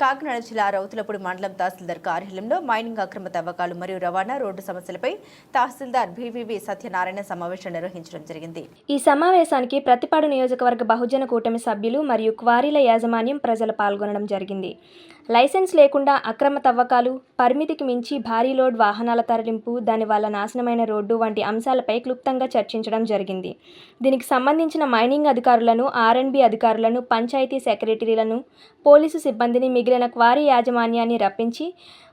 కాకినాడ జిల్లా రౌతులపూడి మండలం తహసీల్దార్ కార్యాలయంలో మైనింగ్ అక్రమ తవ్వకాలు మరియు రవాణా రోడ్డు సమస్యలపై తహసీల్దార్ బీవీవీ సత్యనారాయణ సమావేశం నిర్వహించడం జరిగింది. ఈ సమావేశానికి ప్రతిపాడు నియోజకవర్గ బహుజన కూటమి సభ్యులు మరియు క్వారీల యాజమాన్యం ప్రజలు పాల్గొనడం జరిగింది. లైసెన్స్ లేకుండా అక్రమ తవ్వకాలు పరిమితికి మించి భారీ లోడ్ వాహనాల తరలింపు దానివల్ల నాశనమైన రోడ్డు వంటి అంశాలపై క్లుప్తంగా చర్చించడం జరిగింది. దీనికి సంబంధించిన మైనింగ్ అధికారులను ఆర్ఎండ్బి అధికారులను పంచాయతీ సెక్రటరీలను పోలీసు సిబ్బందిని మిగిలిన క్వారీ యాజమాన్యాన్ని రప్పించి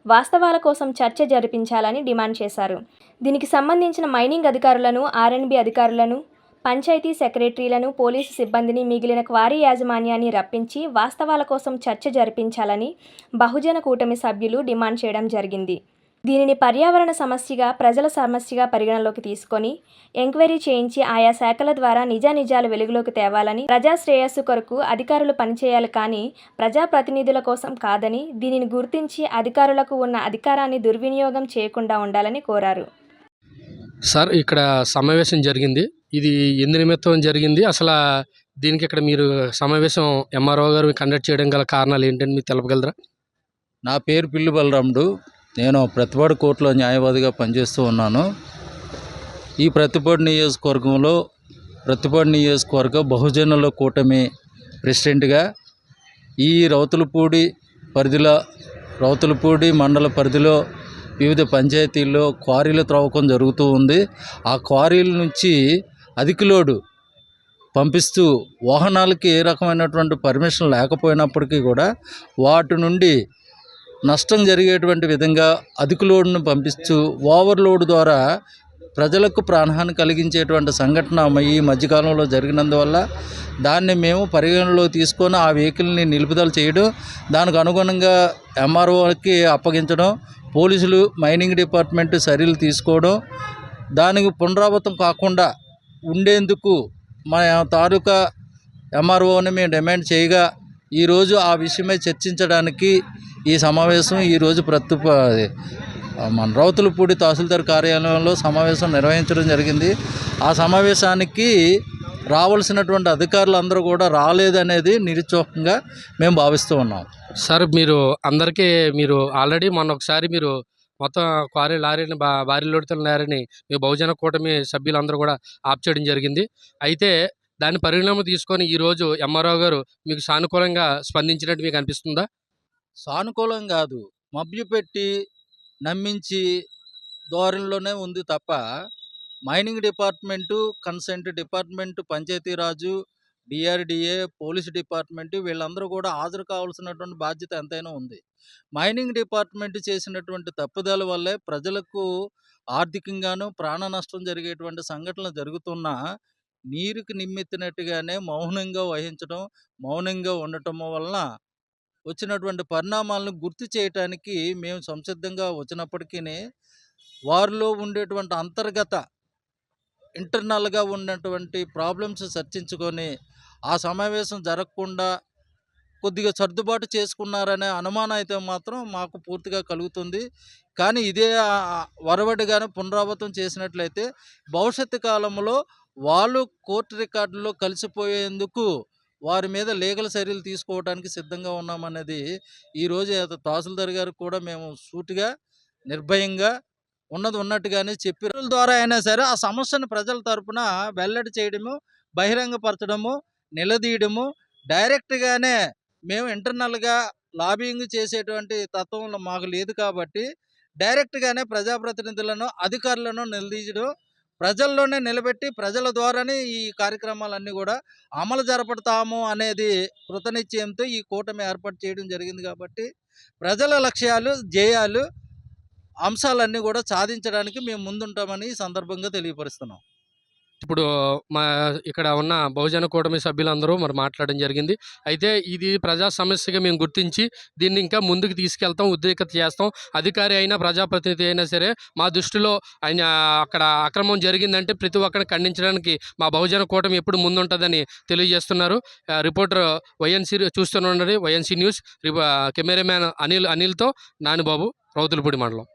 వాస్తవాల కోసం చర్చ జరిపించాలని డిమాండ్ చేశారు. దీనికి సంబంధించిన మైనింగ్ అధికారులను ఆర్ఎండ్బి అధికారులను పంచాయతీ సెక్రటరీలను పోలీసు సిబ్బందిని మిగిలిన క్వారీ యాజమాన్యాన్ని రప్పించి వాస్తవాల కోసం చర్చ జరిపించాలని బహుజన కూటమి సభ్యులు డిమాండ్ చేయడం జరిగింది. దీనిని పర్యావరణ సమస్యగా ప్రజల సమస్యగా పరిగణలోకి తీసుకొని ఎంక్వైరీ చేయించి ఆయా శాఖల ద్వారా నిజానిజాలు వెలుగులోకి తేవాలని ప్రజా శ్రేయస్సు కొరకు అధికారులు పనిచేయాలి కానీ ప్రజాప్రతినిధుల కోసం కాదని దీనిని గుర్తించి అధికారులకు ఉన్న అధికారాన్ని దుర్వినియోగం చేయకుండా ఉండాలని కోరారు. సార్ ఇక్కడ సమావేశం జరిగింది. ఇది ఎందు నిమిత్తం జరిగింది. అసలు దీనికి ఇక్కడ మీరు సమావేశం ఎంఆర్ఓ గారు కండక్ట్ చేయడం గల కారణాలు ఏంటని మీరు తెలపగలరా? నా పేరు పిల్లి బలరాముడు. నేను ప్రతిపాడు కోర్టులో న్యాయవాదిగా పనిచేస్తూ ఉన్నాను. ఈ ప్రతిపాడు నియోజకవర్గంలో ప్రతిపాడు నియోజకవర్గ బహుజనుల కూటమి ప్రెసిడెంట్గా ఈ రౌతులపూడి పరిధిలో రౌతులపూడి మండల పరిధిలో వివిధ పంచాయతీల్లో క్వారీల త్రవ్వకం జరుగుతూ ఉంది. ఆ క్వారీల నుంచి అధిక లోడు పంపిస్తూ వాహనాలకి ఏ రకమైనటువంటి పర్మిషన్ లేకపోయినప్పటికీ కూడా వాటి నుండి నష్టం జరిగేటువంటి విధంగా అధిక లోడ్ను పంపిస్తూ ఓవర్లోడ్ ద్వారా ప్రజలకు ప్రాణహాని కలిగించేటువంటి సంఘటన ఈ మధ్యకాలంలో జరిగినందువల్ల దాన్ని మేము పరిగణలో తీసుకొని ఆ వెహికల్ని నిలుపుదల చేయడం దానికి అనుగుణంగా ఎంఆర్ఓకి అప్పగించడం పోలీసులు మైనింగ్ డిపార్ట్మెంట్ చర్యలు తీసుకోవడం దానికి పునరావృతం కాకుండా ఉండేందుకు మా తాలూకా ఎంఆర్ఓని మేము డిమాండ్ చేయగా ఈరోజు ఆ విషయమై చర్చించడానికి ఈ సమావేశం ఈరోజు ప్రత్యుప మన రౌతులపూడి తహసీల్దార్ కార్యాలయంలో సమావేశం నిర్వహించడం జరిగింది. ఆ సమావేశానికి రావాల్సినటువంటి అధికారులు అందరూ కూడా రాలేదనేది నిరుత్సాహంగా మేము భావిస్తూ ఉన్నాం. సార్ మీరు అందరికీ మీరు ఆల్రెడీ మొన్న ఒకసారి మీరు మొత్తం క్వారీ లారీని బా భారీ లోడుతున్న లారీని మీ బహుజన కూటమి సభ్యులందరూ కూడా ఆప్ చేయడం జరిగింది. అయితే దాన్ని పరిణామం తీసుకొని ఈరోజు ఎంఆర్ఓ గారు మీకు సానుకూలంగా స్పందించినట్టు మీకు అనిపిస్తుందా? సానుకూలం కాదు. మభ్యు పెట్టి నమ్మించి ధోరణిలోనే ఉంది తప్ప mining department consent department Panchayati Raj DRDA police department వీళ్ళందరూ కూడా హాజరు కావాల్సినటువంటి బాధ్యత ఎంతైనా ఉంది. మైనింగ్ డిపార్ట్మెంట్ చేసినటువంటి తప్పుదల వల్లే ప్రజలకు ఆర్థికంగాను ప్రాణ నష్టం జరిగేటువంటి సంఘటనలు జరుగుతున్నా నీరుకి నిమ్మెత్తినట్టుగానే మౌనంగా వహించడం మౌనంగా ఉండటం వలన వచ్చినటువంటి పరిణామాలను గుర్తు చేయటానికి మేము సంసిద్ధంగా వచ్చినప్పటికీ వారిలో ఉండేటువంటి అంతర్గత ఇంటర్నల్గా ఉన్నటువంటి ప్రాబ్లమ్స్ చర్చించుకొని ఆ సమావేశం జరగకుండా కొద్దిగా సర్దుబాటు చేసుకున్నారనే అనుమానం అయితే మాత్రం మాకు పూర్తిగా కలుగుతుంది. కానీ ఇదే వరవడిగానే పునరావృతం చేసినట్లయితే భవిష్యత్తు కాలంలో వాళ్ళు కోర్టు రికార్డుల్లో కలిసిపోయేందుకు వారి మీద లీగల్ చర్యలు తీసుకోవడానికి సిద్ధంగా ఉన్నామన్నది ఈరోజు అత- తహసీల్దార్ గారికి కూడా మేము సూటిగా నిర్భయంగా ఉన్నది ఉన్నట్టుగానే చెప్పి రోజుల ద్వారా అయినా సరే ఆ సమస్యను ప్రజల తరపున వెల్లడి చేయడము బహిరంగపరచడము నిలదీయడము డైరెక్ట్గానే మేము ఇంటర్నల్గా లాబింగ్ చేసేటువంటి తత్వంలో మాకు లేదు కాబట్టి డైరెక్ట్గానే ప్రజాప్రతినిధులను అధికారులను నిలదీయడం ప్రజల్లోనే నిలబెట్టి ప్రజల ద్వారానే ఈ కార్యక్రమాలన్నీ కూడా అమలు జరపడతాము అనేది కృతనిశ్చయంతో ఈ కూటమి ఏర్పాటు చేయడం జరిగింది కాబట్టి ప్రజల లక్ష్యాలు ధ్యేయాలు అంశాలన్నీ కూడా సాధించడానికి మేము ముందుంటామని ఈ సందర్భంగా తెలియపరుస్తున్నాం. ఇప్పుడు మా ఇక్కడ ఉన్న బహుజన కూటమి సభ్యులందరూ మరి మాట్లాడడం జరిగింది. అయితే ఇది ప్రజా సమస్యగా మేము గుర్తించి దీన్ని ఇంకా ముందుకు తీసుకెళ్తాం ఉద్రేకత చేస్తాం. అధికారి అయినా ప్రజాప్రతినిధి అయినా సరే మా దృష్టిలో ఆయన అక్కడ అక్రమం జరిగిందంటే ప్రతి ఒక్కరిని ఖండించడానికి మా బహుజన కూటమి ఎప్పుడు ముందుంటుందని తెలియజేస్తున్నారు. రిపోర్టర్ వైఎన్సీ చూస్తూనే ఉండండి. వైఎన్సీ న్యూస్ కెమెరామ్యాన్ అనిల్ అనిల్తో నానిబాబు రౌతులపూడి మండలం.